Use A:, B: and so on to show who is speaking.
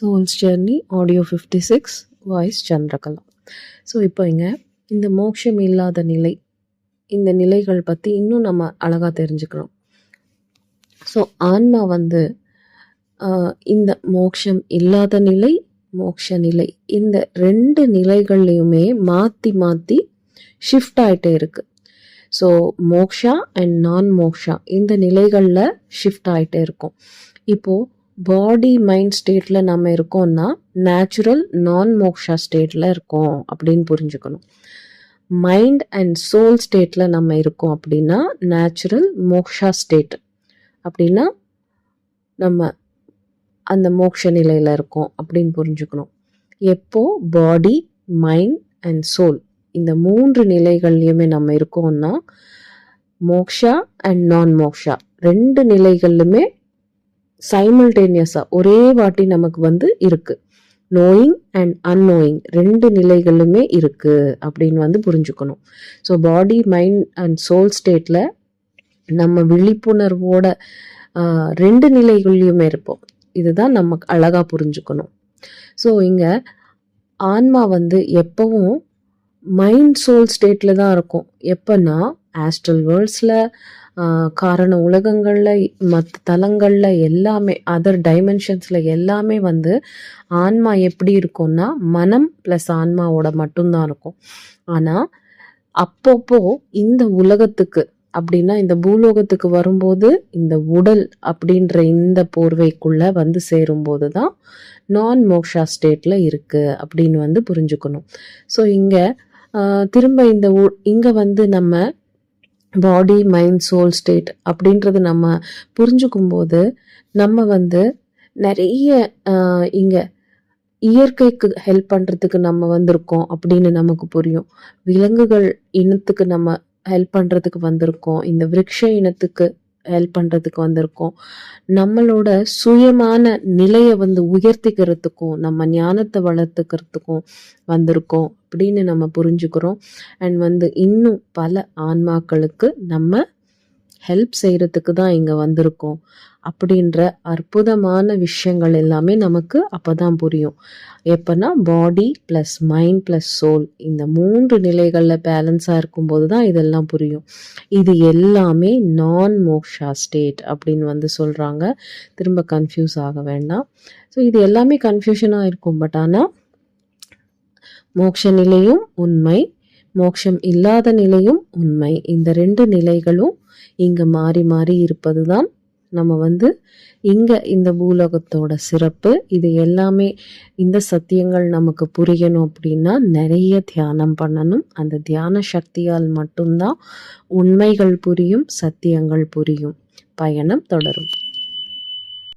A: Souls journey audio fifty six voice Chandrakala so இப்போ இங்கே இந்த மோட்சம் இல்லாத நிலை இந்த நிலைகள் பற்றி இன்னும் நம்ம அழகாக தெரிஞ்சுக்கிறோம். ஸோ ஆன்மா வந்து இந்த மோட்சம் இல்லாத நிலை மோட்ச நிலை இந்த ரெண்டு நிலைகள்லையுமே மாற்றி மாற்றி ஷிஃப்ட் ஆகிட்டே இருக்குது ஸோ மோக்ஷா அண்ட் நான் மோக்ஷா இந்த நிலைகளில் ஷிஃப்ட் ஆகிட்டே இருக்கும். இப்போது பாடி மைண்ட் ஸ்டேட்டில் நம்ம இருக்கோம்னா நேச்சுரல் நான் மோக்ஷா ஸ்டேட்டில் இருக்கோம் அப்படின்னு புரிஞ்சுக்கணும். மைண்ட் அண்ட் சோல் ஸ்டேட்டில் நம்ம இருக்கோம் அப்படின்னா நேச்சுரல் மோக்ஷா ஸ்டேட் அப்படின்னா நம்ம அந்த மோக்ஷ நிலையில் இருக்கோம் அப்படின்னு புரிஞ்சுக்கணும். எப்போ? பாடி மைண்ட் அண்ட் சோல் இந்த மூன்று நிலைகள்லையுமே நம்ம இருக்கோம்னா மோக்ஷா அண்ட் நான் மோக்ஷா ரெண்டு நிலைகள்லுமே சைமல்டேனியஸாக ஒரே வாட்டி நமக்கு வந்து இருக்குது நோயிங் அண்ட் அன்னோயிங் ரெண்டு நிலைகளுமே இருக்குது அப்படின்னு வந்து புரிஞ்சுக்கணும். So body mind and soul ஸ்டேட்டில் நம்ம விழிப்புணர்வோட ரெண்டு நிலைகள்லையுமே இருப்போம். இதுதான் நம்ம அழகாக புரிஞ்சுக்கணும். ஸோ இங்கே ஆன்மா வந்து எப்பவும் மைண்ட் சோல் ஸ்டேட்டில் தான் இருக்கும். எப்போன்னா ஆஸ்ட்ரல் வேர்ல்ட்ஸில் காரண உலகங்களில் மற்ற தலங்களில் எல்லாமே அதர் டைமென்ஷன்ஸில் எல்லாமே வந்து ஆன்மா எப்படி இருக்கும்னா மனம் ப்ளஸ் ஆன்மாவோட மட்டும்தான் இருக்கும். ஆனால் அப்பப்போ இந்த உலகத்துக்கு அப்படின்னா இந்த பூலோகத்துக்கு வரும்போது இந்த உடல் அப்படின்ற இந்த போர்வைக்குள்ளே வந்து சேரும்போது தான் நான் மோக்ஷா ஸ்டேட்டில் இருக்குது அப்படின்னு வந்து புரிஞ்சுக்கணும். ஸோ இங்கே திரும்ப இந்த இங்கே வந்து நம்ம பாடி மைண்ட் சோல் ஸ்டேட் அப்படின்றது நம்ம புரிஞ்சுக்கும் போது நம்ம வந்து நிறைய இங்கே இயற்கைக்கு ஹெல்ப் பண்ணுறதுக்கு நம்ம வந்திருக்கோம் அப்படின்னு நமக்கு புரியும். விலங்குகள் இனத்துக்கு நம்ம ஹெல்ப் பண்ணுறதுக்கு வந்திருக்கோம். இந்த விரக்ஷ இனத்துக்கு ஹெல்ப் பண்ணுறதுக்கு வந்திருக்கோம். நம்மளோட சுயமான நிலையை வந்து உயர்த்திக்கிறதுக்கும் நம்ம ஞானத்தை வளர்த்துக்கிறதுக்கும் வந்திருக்கோம் அப்படின்னு நம்ம புரிஞ்சுக்கிறோம். அண்ட் வந்து இன்னும் பல ஆன்மாக்களுக்கு நம்ம ஹெல்ப் செய்கிறதுக்கு தான் இங்கே வந்திருக்கோம். அப்படின்ற அற்புதமான விஷயங்கள் எல்லாமே நமக்கு அப்போ தான் புரியும். எப்போன்னா body plus mind plus soul இந்த மூன்று நிலைகளில் பேலன்ஸாக இருக்கும்போது தான் இதெல்லாம் புரியும். இது எல்லாமே நான் மோக்ஷா ஸ்டேட் அப்படின்னு வந்து சொல்கிறாங்க திரும்ப கன்ஃபியூஸ் ஆக வேண்டாம். ஸோ இது எல்லாமே கன்ஃபியூஷனாக இருக்கும். பட் ஆனால் மோக்ஷ நிலையும் உண்மை மோட்சம் இல்லாத நிலையும் உண்மை. இந்த ரெண்டு நிலைகளும் இங்கே மாறி மாறி இருப்பது தான் நம்ம வந்து இங்கே இந்த பூலோகத்தோட சிறப்பு. இது எல்லாமே இந்த சத்தியங்கள் நமக்கு புரியணும் அப்படின்னா நிறைய தியானம் பண்ணணும். அந்த தியான சக்தியால் மட்டும்தான் உண்மைகள் புரியும் சத்தியங்கள் புரியும். பயணம் தொடரும்.